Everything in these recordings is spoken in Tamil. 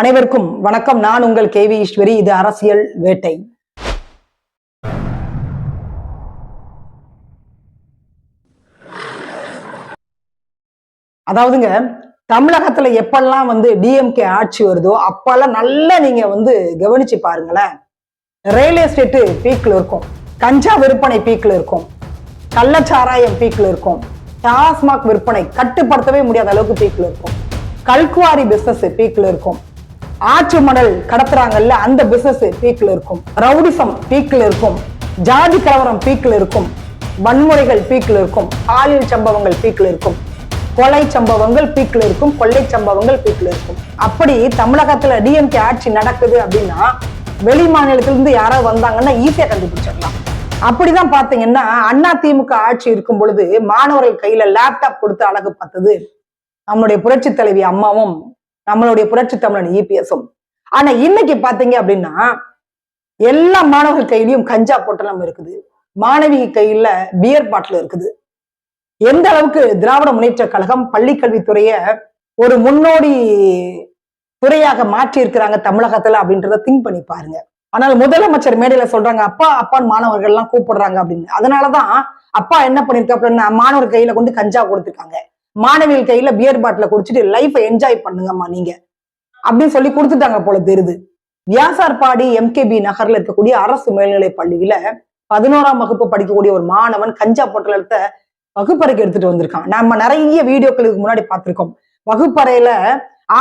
அனைவருக்கும் வணக்கம். நான் உங்கள் கே வி ஈஸ்வரி. இது அரசியல் வேட்டை. அதாவதுங்க தமிழகத்துல எப்பெல்லாம் வந்து டிஎம்கே ஆட்சி வருதோ அப்பெல்லாம் நல்லா நீங்க வந்து கவனிச்சு பாருங்களேன். ரியல் எஸ்டேட்டு பீக்ல இருக்கும். கஞ்சா விற்பனை பீக்ல இருக்கும். கள்ளச்சாராயம் பீக்ல இருக்கும். டாஸ்மாக் விற்பனை கட்டுப்படுத்தவே முடியாத அளவுக்கு பீக்ல இருக்கும். கல்குவாரி பிசினஸ் பீக்ல இருக்கும். ஆற்று மணல் கடத்துறாங்கல்ல அந்த பிசினஸ் பீக்ல இருக்கும். ரவுடிசம் பீக்ல இருக்கும். ஜாதி கலவரம் பீக்ல இருக்கும். வன்முறைகள் பீக்ல இருக்கும். பாலியல் சம்பவங்கள் பீக்ல இருக்கும். கொலை சம்பவங்கள் பீக்ல இருக்கும். கொள்ளை சம்பவங்கள் பீக்ல இருக்கும். அப்படி தமிழகத்துல டிஎம்கே ஆட்சி நடக்குது அப்படின்னா வெளி மாநிலத்திலிருந்து யாராவது வந்தாங்கன்னா ஈஸியா கண்டுபிடிச்சிடலாம். அப்படிதான் பாத்தீங்கன்னா அண்ணா திமுக ஆட்சி இருக்கும் பொழுது மாணவர்கள் கையில லேப்டாப் கொடுத்து அழகு பார்த்தது. நம்முடைய புரட்சி தலைவி அம்மாவும் நம்மளுடைய புரட்சி தமிழன் இபிஎஸும். ஆனா இன்னைக்கு பாத்தீங்க அப்படின்னா எல்லா மாணவர்கள் கையிலயும் கஞ்சா பொட்டலம் இருக்குது. மாணவி கையில பியர் பாட்டில் இருக்குது. எந்த அளவுக்கு திராவிட முன்னேற்ற கழகம் பள்ளிக்கல்வித்துறைய ஒரு முன்னோடி துறையாக மாற்றி இருக்கிறாங்க தமிழகத்துல அப்படின்றத திங்க் பண்ணி பாருங்க. ஆனால் முதலமைச்சர் மேடையில சொல்றாங்க அப்பா அப்பான்னு மாணவர்கள் எல்லாம் கூப்பிடுறாங்க அப்படின்னு. அதனாலதான் அப்பா என்ன பண்ணிருக்காப்லன்னா மாணவர் கையில கொண்டு கஞ்சா கொடுத்துருக்காங்க. மாணவிகள் கையில பியர் பாட்டில குடிச்சிட்டு லைஃபை என்ஜாய் பண்ணுங்கம்மா நீங்க. அப்படின்னு சொல்லி கொடுத்துட்டாங்க போல தெரியுது. வியாசார்பாடி எம்கேபி நகர்ல இருக்கக்கூடிய அரசு மேல்நிலை பள்ளியில பதினோராம் வகுப்பு படிக்கக்கூடிய ஒரு மாணவன் கஞ்சா பொட்டலத்தை வகுப்பறைக்கு எடுத்துட்டு வந்திருக்கான். நம்ம நிறைய வீடியோக்களுக்கு முன்னாடி பார்த்திருக்கோம். வகுப்பறையில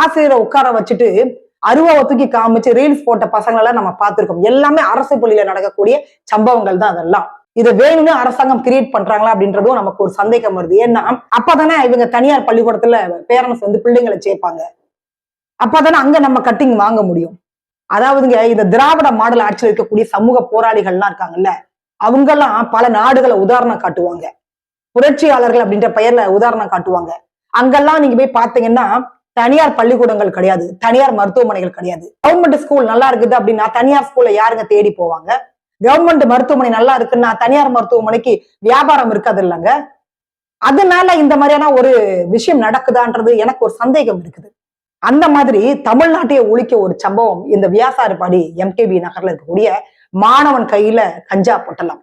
ஆசிரியரை உட்கார வச்சுட்டு அருவாவை தூக்கி காமிச்சு ரீல்ஸ் போட்ட பசங்களெல்லாம் நம்ம பார்த்திருக்கோம். எல்லாமே அரசு பள்ளியில நடக்கக்கூடிய சம்பவங்கள் தான் அதெல்லாம். இதை வேணும்னு அரசாங்கம் கிரியேட் பண்றாங்களா அப்படின்றதும் நமக்கு ஒரு சந்தேகம் வருது. ஏன்னா அப்பதானே இவங்க தனியார் பள்ளிக்கூடத்துல பேரண்ட்ஸ் வந்து பிள்ளைங்களை சேர்ப்பாங்க. அப்பதானே அங்க நம்ம கட்டிங் வாங்க முடியும். அதாவதுங்க இந்த திராவிட மாடல் ஆட்சியில் இருக்கக்கூடிய சமூக போராளிகள்லாம் இருக்காங்கல்ல அவங்கெல்லாம் பல நாடுகளை உதாரணம் காட்டுவாங்க. புரட்சியாளர்கள் அப்படின்ற பெயர்ல உதாரணம் காட்டுவாங்க. அங்கெல்லாம் நீங்க போய் பாத்தீங்கன்னா தனியார் பள்ளிக்கூடங்கள் கிடையாது. தனியார் மருத்துவமனைகள் கிடையாது. கவர்மெண்ட் ஸ்கூல் நல்லா இருக்குது அப்படின்னா தனியார் ஸ்கூல்ல யாருங்க தேடி போவாங்க? கவர்மெண்ட் மருத்துவமனை நல்லா இருக்குன்னா தனியார் மருத்துவமனைக்கு வியாபாரம் இருக்காது இல்லைங்க. அதனால இந்த மாதிரியான ஒரு விஷயம் நடக்குதான்றது எனக்கு ஒரு சந்தேகம் இருக்குது. அந்த மாதிரி தமிழ்நாட்டையே ஒழிக்க ஒரு சம்பவம் இந்த வியாசாறுபாடி எம்கேபி நகர்ல இருக்கக்கூடிய மாணவன் கையில கஞ்சா பொட்டலாம்.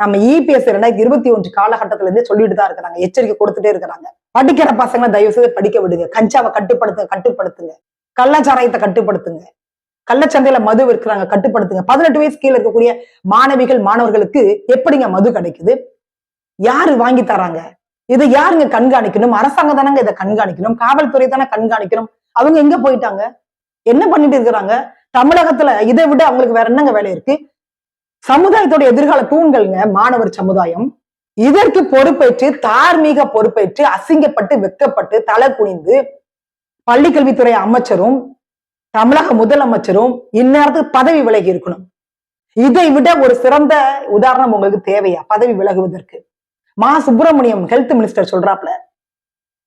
நம்ம இபிஎஸ் ரெண்டாயிரத்தி இருபத்தி ஒன்று காலகட்டத்துல இருந்தே சொல்லிட்டு தான் இருக்கிறாங்க. எச்சரிக்கை கொடுத்துட்டே இருக்கிறாங்க. படிக்கிற பசங்களை தயவு செய்து படிக்க விடுங்க. கஞ்சாவை கட்டுப்படுத்துங்க கட்டுப்படுத்துங்க. கள்ளச்சாராயத்தை கட்டுப்படுத்துங்க. கள்ளச்சந்தையில மது விற்கிறாங்க கட்டுப்படுத்துங்க. பதினெட்டு வயசு கீழே இருக்கக்கூடிய மாணவிகள் மாணவர்களுக்கு எப்படிங்க மது கிடைக்குது? யாரு வாங்கி தராங்க இதை யாருங்க கண்காணிக்கணும்? அரசாங்கம் தானங்க இதை கண்காணிக்கணும்? காவல்துறை தானே கண்காணிக்கணும்? அவங்க எங்க போயிட்டாங்க? என்ன பண்ணிட்டு இருக்கிறாங்க? தமிழகத்துல இதை விட அவங்களுக்கு வேற என்னங்க வேலை இருக்கு? சமுதாயத்தோட எதிர்கால தூண்கள்ங்க மாணவர் சமுதாயம். இதற்கு பொறுப்பேற்று தார்மீக பொறுப்பேற்று அசிங்கப்பட்டு வெக்கப்பட்டு தலை குனிந்து பள்ளிக்கல்வித்துறை அமைச்சரும் தமிழக முதலமைச்சரும் இந்நேரத்துக்கு பதவி விலகி இருக்கணும். இதை விட ஒரு சிறந்த உதாரணம் உங்களுக்கு தேவையா? பதவி விலகுவதற்கு. மா. சுப்பிரமணியம் ஹெல்த் மினிஸ்டர் சொல்றாப்ல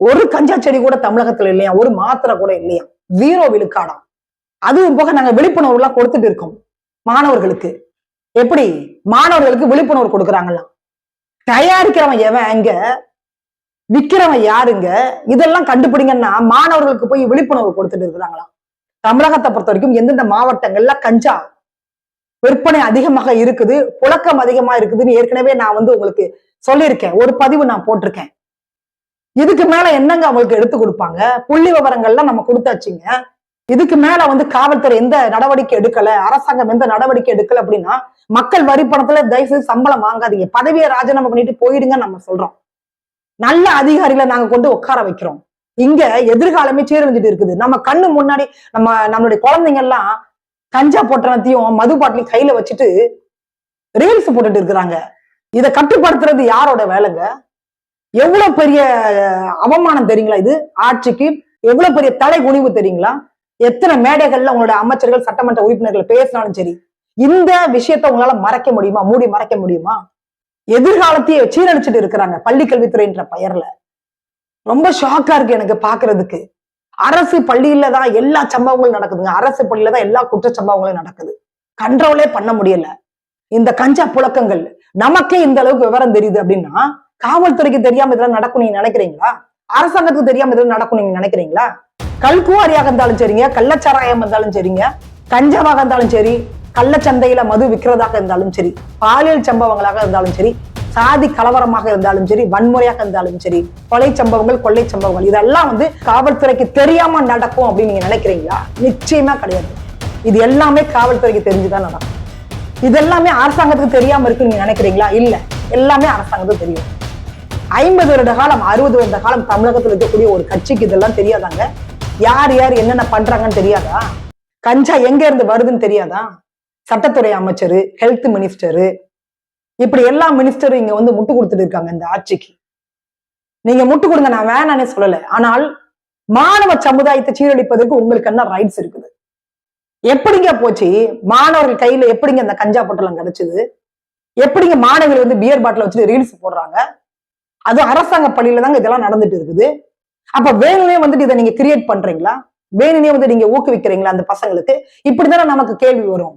ஒரு கஞ்சா செடி கூட தமிழகத்துல இல்லையா? ஒரு மாத்திரை கூட இல்லையா? வீரோ விழுக்காடாம். அதுவும் போக நாங்க விழிப்புணர்வு எல்லாம் கொடுத்துட்டு இருக்கோம் மாணவர்களுக்கு. எப்படி? மாணவர்களுக்கு விழிப்புணர்வு கொடுக்குறாங்களாம் தயாரிக்கிறவன் எவன் எங்க விக்கிறவன் யாருங்க? இதெல்லாம் கண்டுபிடிங்கன்னா மாணவர்களுக்கு போய் விழிப்புணர்வு கொடுத்துட்டு இருக்கிறாங்களாம் தமிழகத்தை பொறுத்த வரைக்கும் எந்தெந்த மாவட்டங்கள்ல கஞ்சா விற்பனை அதிகமாக இருக்குது புழக்கம் அதிகமா இருக்குதுன்னு ஏற்கனவே நான் வந்து உங்களுக்கு சொல்லியிருக்கேன். ஒரு பதிவு நான் போட்டிருக்கேன். இதுக்கு மேல என்னங்க அவங்களுக்கு எடுத்து கொடுப்பாங்க? புள்ளி விவரங்கள்லாம் நம்ம கொடுத்தாச்சுங்க. இதுக்கு மேல வந்து காவல்துறை எந்த நடவடிக்கை எடுக்கல அரசாங்கம் எந்த நடவடிக்கை எடுக்கல அப்படின்னா மக்கள் வரி பணத்துல தயவு செய்து சம்பளம் வாங்காதீங்க. பதவியை ராஜினாமா பண்ணிட்டு போயிடுங்க நம்ம சொல்றோம். நல்ல அதிகாரிகளை நாங்க கொண்டு உட்கார வைக்கிறோம். இங்க எதிர்காலமே சீரழிஞ்சிட்டு இருக்குது. நம்ம கண்ணு முன்னாடி நம்ம நம்மளுடைய குழந்தைங்க எல்லாம் கஞ்சா பொட்டணத்தையும் மது பாட்டிலையும் கையில வச்சுட்டு ரீல்ஸ் போட்டுட்டு இருக்கிறாங்க. இதை கட்டுப்படுத்துறது யாரோட வேலைங்க? எவ்வளவு பெரிய அவமானம் தெரியுங்களா இது? ஆட்சிக்கு எவ்வளவு பெரிய தலை குனிவு தெரியுங்களா? எத்தனை மேடைகள்ல உங்களோட அமைச்சர்கள் சட்டமன்ற உறுப்பினர்கள் பேசினாலும் சரி இந்த விஷயத்த உங்களால மறைக்க முடியுமா? மூடி மறைக்க முடியுமா? எதிர்காலத்தையே சீரழிச்சிட்டு இருக்கிறாங்க பள்ளி கல்வித்துறைன்ற பெயர்ல. ரொம்ப ஷாக்கா இருக்கு எனக்கு பாக்குறதுக்கு. அரசு பள்ளியில தான் எல்லா சம்பவங்களும் நடக்குதுங்க. அரசு பள்ளியில தான் எல்லா குற்ற சம்பவங்களும் நடக்குது. கண்ட்ரோலே பண்ண முடியல. இந்த கஞ்சா புழக்கங்கள் நமக்கே இந்த அளவுக்கு விவரம் தெரியுது அப்படின்னா காவல்துறைக்கு தெரியாம இதெல்லாம் நடக்கும் நீங்க நினைக்கிறீங்களா? அரசாங்கத்துக்கு தெரியாம இதெல்லாம் நடக்கும் நீங்க நினைக்கிறீங்களா? கல்குவாரியாக இருந்தாலும் சரிங்க கள்ளச்சாராயம் இருந்தாலும் சரிங்க கஞ்சாவாக இருந்தாலும் சரி கள்ளச்சந்தையில மது விற்கிறதாக இருந்தாலும் சரி பாலியல் சம்பவங்களாக இருந்தாலும் சரி சாதி கலவரமாக இருந்தாலும் சரி வன்முறையாக இருந்தாலும் சரி கொலை சம்பவங்கள் கொள்ளை சம்பவங்கள் இதெல்லாம் வந்து காவல்துறைக்கு தெரியாம நடக்கும் அப்படின்னு நீங்க நினைக்கிறீங்களா? நிச்சயமா கிடையாது. இது எல்லாமே காவல்துறைக்கு தெரிஞ்சுதான் நடக்கும். இது எல்லாமே அரசாங்கத்துக்கு தெரியாம இருக்குன்னு நீங்க நினைக்கிறீங்களா? இல்ல. எல்லாமே அரசாங்கத்துக்கு தெரியும். ஐம்பது வருட காலம் அறுபது வருட காலம் தமிழகத்தில் இருக்கக்கூடிய ஒரு கட்சிக்கு இதெல்லாம் தெரியாதாங்க? யார் யார் என்னென்ன பண்றாங்கன்னு தெரியாதா? கஞ்சா எங்க இருந்து வருதுன்னு தெரியாதா? சட்டத்துறை அமைச்சர் ஹெல்த் மினிஸ்டரு இப்படி எல்லா மினிஸ்டரும் இங்க வந்து முட்டு கொடுத்துட்டு இருக்காங்க இந்த ஆட்சிக்கு. நீங்க முட்டு கொடுங்க நான் வேணானே சொல்லல. ஆனால் மாணவ சமுதாயத்தை சீரழிப்பதற்கு உங்களுக்கு என்ன ரைட்ஸ் இருக்குது? எப்படிங்க போச்சு? மாணவர்கள் கையில எப்படிங்க அந்த கஞ்சா பொட்டலம் கிடைச்சது? எப்படிங்க மாணவர்கள் வந்து பியர் பாட்டில் வச்சுட்டு ரீல்ஸ் போடுறாங்க? அது அரசாங்க பள்ளியில தாங்க இதெல்லாம் நடந்துட்டு இருக்குது. அப்ப வேணுனே வந்துட்டு இதை நீங்க கிரியேட் பண்றீங்களா? வேணுனே வந்து நீங்க ஊக்குவிக்கிறீங்களா அந்த பசங்களுக்கு? இப்படிதானே நமக்கு கேள்வி வரும்.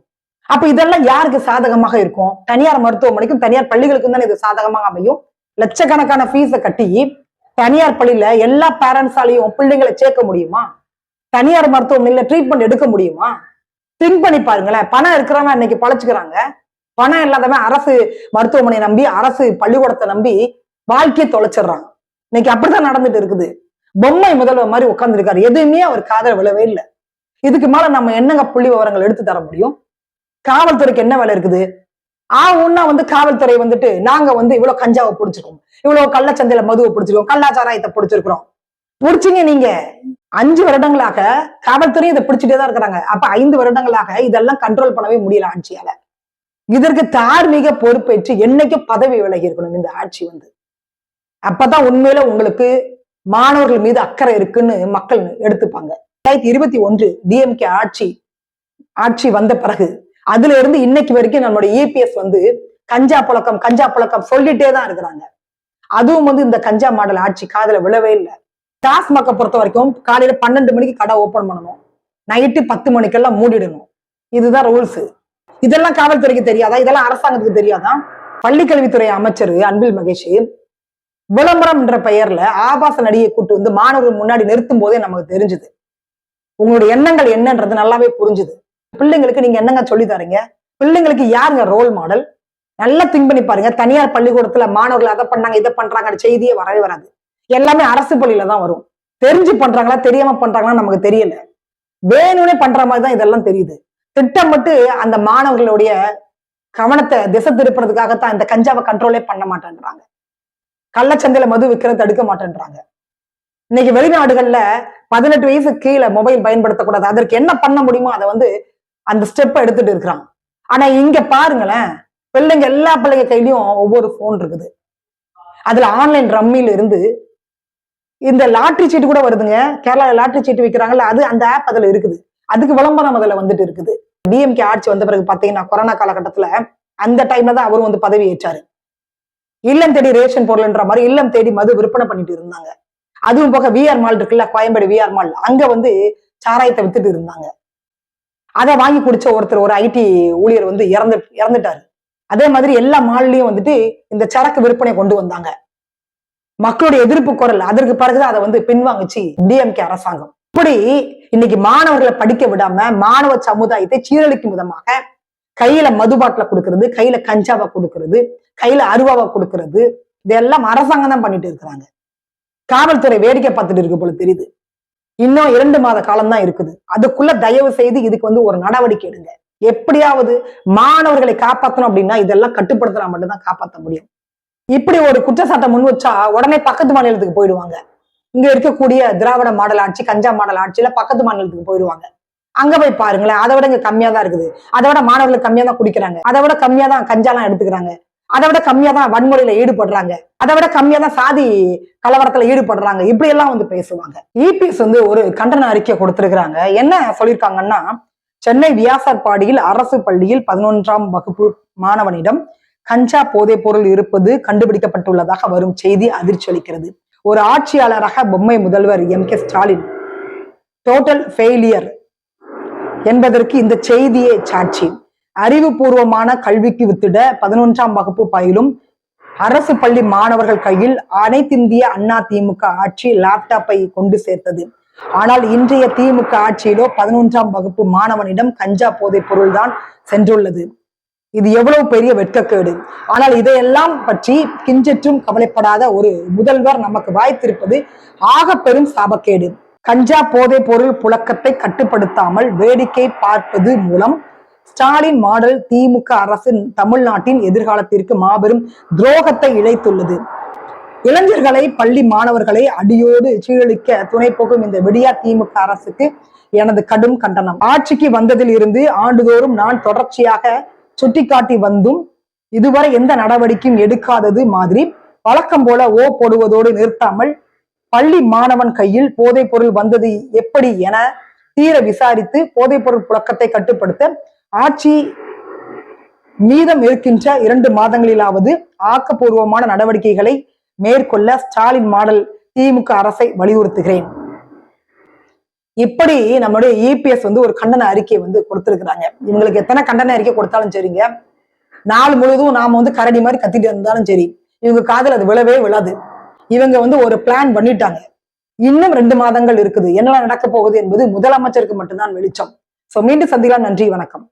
அப்ப இதெல்லாம் யாருக்கு சாதகமாக இருக்கும்? தனியார் மருத்துவமனைக்கும் தனியார் பள்ளிகளுக்கும் தானே இது சாதகமாக அமையும்? லட்சக்கணக்கான ஃபீஸை கட்டி தனியார் பள்ளியில எல்லா பேரண்ட்ஸாலையும் பிள்ளைங்களை சேர்க்க முடியுமா? தனியார் மருத்துவமனையில ட்ரீட்மெண்ட் எடுக்க முடியுமா? திங்க் பண்ணி பாருங்களேன். பணம் இருக்கிறவங்க இன்னைக்கு பழச்சுக்கிறாங்க. பணம் இல்லாதவன் அரசு மருத்துவமனையை நம்பி அரசு பள்ளிக்கூடத்தை நம்பி வாழ்க்கையை தொலைச்சிடுறான். இன்னைக்கு அப்படித்தான் நடந்துட்டு இருக்குது. பொம்மை முதல்வர் மாதிரி உட்கார்ந்துருக்காரு. எதுவுமே அவர் காதல் விழவே இல்லை. இதுக்கு மேல நம்ம என்னங்க புள்ளி விவரங்கள் எடுத்து தர முடியும்? காவல்துறைக்கு என்ன வேலை இருக்குது? ஆ ஒன்னா வந்து காவல்துறை வந்துட்டு நாங்க வந்து இவ்வளவு கஞ்சாவை பிடிச்சிருக்கோம். இவ்வளவு கள்ளச்சந்தையில மதுவை பிடிச்சிருக்கோம். கள்ளாச்சாராயத்தை பிடிச்சிருக்கிறோம். பிடிச்சிங்க நீங்க. அஞ்சு வருடங்களாக காவல்துறை இதை பிடிச்சிட்டே தான் இருக்கிறாங்க. அப்ப ஐந்து வருடங்களாக இதெல்லாம் கண்ட்ரோல் பண்ணவே முடியல ஆட்சியால. இதற்கு தார்மீக பொறுப்பேற்று என்னைக்கும் பதவி விலகி இருக்கணும் இந்த ஆட்சி வந்து. அப்பதான் உண்மையில உங்களுக்கு மாணவர்கள் மீது அக்கறை இருக்குன்னு மக்கள் எடுத்துப்பாங்க. ரெண்டாயிரத்தி இருபத்தி ஒன்று டிஎம்கே ஆட்சி ஆட்சி வந்த பிறகு அதுல இருந்து இன்னைக்கு வரைக்கும் நம்மளுடைய இபிஎஸ் வந்து கஞ்சா புழக்கம் கஞ்சா புழக்கம் சொல்லிட்டே தான் இருக்கிறாங்க. அதுவும் வந்து இந்த கஞ்சா மாடல் ஆட்சி காதுல விழவே இல்லை. டாஸ்மாகை பொறுத்த வரைக்கும் காலையில பன்னெண்டு மணிக்கு கடை ஓபன் பண்ணணும். நைட்டு பத்து மணிக்கெல்லாம் மூடிடணும். இதுதான் ரூல்ஸ் இதெல்லாம் காவல்துறைக்கு தெரியாதா? இதெல்லாம் அரசாங்கத்துக்கு தெரியாதா? பள்ளிக்கல்வித்துறை அமைச்சர் அன்பில் மகேஷ் விளம்பரம் என்ற பெயர்ல ஆபாச நடிகை கூட்டு வந்து மாணவர்கள் முன்னாடி நிறுத்தும் போதே நமக்கு தெரிஞ்சுது. உங்களுடைய எண்ணங்கள் என்னன்றது நல்லாவே புரிஞ்சுது. பிள்ளைங்களுக்கு நீங்க என்னங்க சொல்லி தரீங்க? பிள்ளைங்களுக்கு யாருங்க ரோல் மாடல் நல்லா திங்க் பண்ணி பாருங்க. தனியார் பள்ளிக்கூடத்துல மாணவர்கள் அதை பண்ணாங்க இதை பண்றாங்க செய்தியே வரவே வராது. எல்லாமே அரசு பள்ளியில தான் வரும். தெரிஞ்சு பண்றாங்களா தெரியாம பண்றாங்களா நமக்கு தெரியல. வேணும்னே பண்ற மாதிரி தான் இதெல்லாம் தெரியுது. திட்டமிட்டு அந்த மாணவர்களுடைய கவனத்தை திசை திருப்புறதுக்காகத்தான் இந்த கஞ்சாவை கண்ட்ரோலே பண்ண மாட்டேன்றாங்க. கள்ளச்சந்தையில மது விற்கிறத தடுக்க மாட்டேன்றாங்க. இன்னைக்கு வெளிநாடுகள்ல பதினெட்டு வயசு கீழே மொபைல் பயன்படுத்தக்கூடாது. அதற்கு என்ன பண்ண முடியுமோ அதை வந்து அந்த ஸ்டெப் எடுத்துட்டு இருக்கிறான். ஆனா இங்க பாருங்களேன் பிள்ளைங்க எல்லா பிள்ளைங்க கையிலயும் ஒவ்வொரு போன் இருக்குது. அதுல ஆன்லைன் ரம்மியில இருந்து இந்த லாட்ரி சீட்டு கூட வருதுங்க. கேரளால லாட்ரி சீட்டு விற்கிறாங்கல்ல அது அந்த ஆப் அதுல இருக்குது. அதுக்கு விளம்பரம் அதுல வந்துட்டு இருக்குது. டிஎம்கே ஆட்சி வந்த பிறகு பாத்தீங்கன்னா கொரோனா காலகட்டத்துல அந்த டைம்ல தான் அவரும் வந்து பதவி ஏற்றாரு. இல்லம் தேடி ரேஷன் பொருள்ன்ற மாதிரி இல்லம் தேடி மது விற்பனை பண்ணிட்டு இருந்தாங்க. அதுவும் போக விஆர் மால் இருக்குல்ல கோயம்பேடு விஆர் மால் அங்க வந்து சாராயத்தை வித்துட்டு இருந்தாங்க. அதை வாங்கி குடிச்ச ஒருத்தர் ஒரு ஐடி ஊழியர் வந்து இறந்து இறந்துட்டாரு. அதே மாதிரி எல்லா மால்லயும் வந்துட்டு இந்த சரக்கு விற்பனை கொண்டு வந்தாங்க. மக்களுடைய எதிர்ப்பு குரல் அதற்கு பிறகுதான் அதை வந்து பின்வாங்குச்சு டிஎம்கே அரசாங்கம். இப்படி இன்னைக்கு மாணவர்களை படிக்க விடாம மாணவ சமுதாயத்தை சீரழிக்கும் விதமாக கையில மதுபாட்டில கொடுக்கறது கையில கஞ்சாவை கொடுக்கறது கையில அருவாவை கொடுக்கறது இதெல்லாம் அரசாங்கம் தான் பண்ணிட்டு இருக்கிறாங்க. காவல்துறை வேடிக்கை பார்த்துட்டு இருக்கு போல தெரியுது. இன்னும் இரண்டு மாத காலம் தான் இருக்குது. அதுக்குள்ள தயவு செய்து இதுக்கு வந்து ஒரு நடவடிக்கை எடுங்க. எப்படியாவது மாணவர்களை காப்பாற்றணும் அப்படின்னா இதெல்லாம் கட்டுப்படுத்தினா மட்டும்தான் காப்பாற்ற முடியும். இப்படி ஒரு குற்றச்சாட்டை முன் வச்சா உடனே பக்கத்து மாநிலத்துக்கு போயிடுவாங்க. இங்க இருக்கக்கூடிய திராவிட மாடல் ஆட்சி கஞ்சா மாடல் ஆட்சியில பக்கத்து மாநிலத்துக்கு போயிடுவாங்க. அங்க போய் பாருங்களேன் அதை விட இங்க கம்மியா தான் இருக்குது. அதை விட மாணவர்கள் கம்மியா தான் குடிக்கிறாங்க. அதை விட கம்மியா தான் கஞ்சாலாம் எடுத்துக்கிறாங்க. அதை விட கம்மியா தான் வன்முறையில ஈடுபடுறாங்க. அதை விட கம்மியா தான் சாதி கலவரத்துல ஈடுபடுறாங்க. இப்படி எல்லாம் வந்து பேசுவாங்க. இபிஎஸ் வந்து ஒரு கண்டன அறிக்கை கொடுத்திருக்கிறாங்க. என்ன சொல்லியிருக்காங்கன்னா சென்னை வியாசார்பாடியில் அரசு பள்ளியில் பதினொன்றாம் வகுப்பு மாணவனிடம் கஞ்சா போதைப் பொருள் இருப்பது கண்டுபிடிக்கப்பட்டுள்ளதாக வரும் செய்தி அதிர்ச்சி அளிக்கிறது. ஒரு ஆட்சியாளராக பொம்மை முதல்வர் M K Stalin. Total failure என்பதற்கு இந்த செய்தியே சாட்சி. அறிவுபூர்வமான கல்விக்கு வித்திட பதினொன்றாம் வகுப்பு பயிலும் அரசு பள்ளி மாணவர்கள் கையில் அனைத்திந்திய அண்ணா திமுக ஆட்சி லேப்டாப்பை கொண்டு சேர்த்தது. ஆனால் இன்றைய திமுக ஆட்சியிலோ பதினொன்றாம் வகுப்பு மாணவனிடம் கஞ்சா போதைப் பொருள்தான் சென்றுள்ளது. இது எவ்வளவு பெரிய வெட்கக்கேடு. ஆனால் இதையெல்லாம் பற்றி கிஞ்சற்றும் கவலைப்படாத ஒரு முதல்வர் நமக்கு வாய்த்திருப்பது ஆக பெரும் சாபக்கேடு. கஞ்சா போதைப் பொருள் புழக்கத்தை கட்டுப்படுத்தாமல் வேடிக்கை பார்ப்பது மூலம் ஸ்டாலின் மாடல் திமுக அரசு தமிழ்நாட்டின் எதிர்காலத்திற்கு மாபெரும் துரோகத்தை இழைத்துள்ளது. இளைஞர்களை பள்ளி மாணவர்களை அடியோடு சீரழிக்க துணை போகும் இந்த விடியா திமுக அரசுக்கு எனது கடும் கண்டனம். ஆட்சிக்கு வந்ததில் இருந்து ஆண்டுதோறும் நான் தொடர்ச்சியாக சுட்டிக்காட்டி வந்தும் இதுவரை எந்த நடவடிக்கையும் எடுக்காதது மாதிரி வழக்கம் போல ஓ போடுவதோடு நிறுத்தாமல் பள்ளி மாணவன் கையில் போதைப் பொருள் வந்தது எப்படி என தீர விசாரித்து போதைப் பொருள் புழக்கத்தை கட்டுப்படுத்த ஆட்சி மீதம் இருக்கின்ற இரண்டு மாதங்களிலாவது ஆக்கப்பூர்வமான நடவடிக்கைகளை மேற்கொள்ள ஸ்டாலின் மாடல் திமுக அரசை வலியுறுத்துகிறேன். இப்படி நம்மளுடைய இபிஎஸ் வந்து ஒரு கண்டன அறிக்கையை வந்து கொடுத்திருக்கிறாங்க. இவங்களுக்கு எத்தனை கண்டன அறிக்கை கொடுத்தாலும் சரிங்க. நாள் முழுவதும் நாம வந்து கரடி மாதிரி கத்திட்டு இருந்தாலும் சரி. இவங்க காதல் அது விழவே விழாது. இவங்க வந்து ஒரு பிளான் பண்ணிட்டாங்க. இன்னும் ரெண்டு மாதங்கள் இருக்குது. என்னெல்லாம் நடக்க போகுது என்பது முதலமைச்சருக்கு மட்டும்தான் வெளிச்சம். சோ மீண்டும் சந்திக்கலாம். நன்றி. வணக்கம்.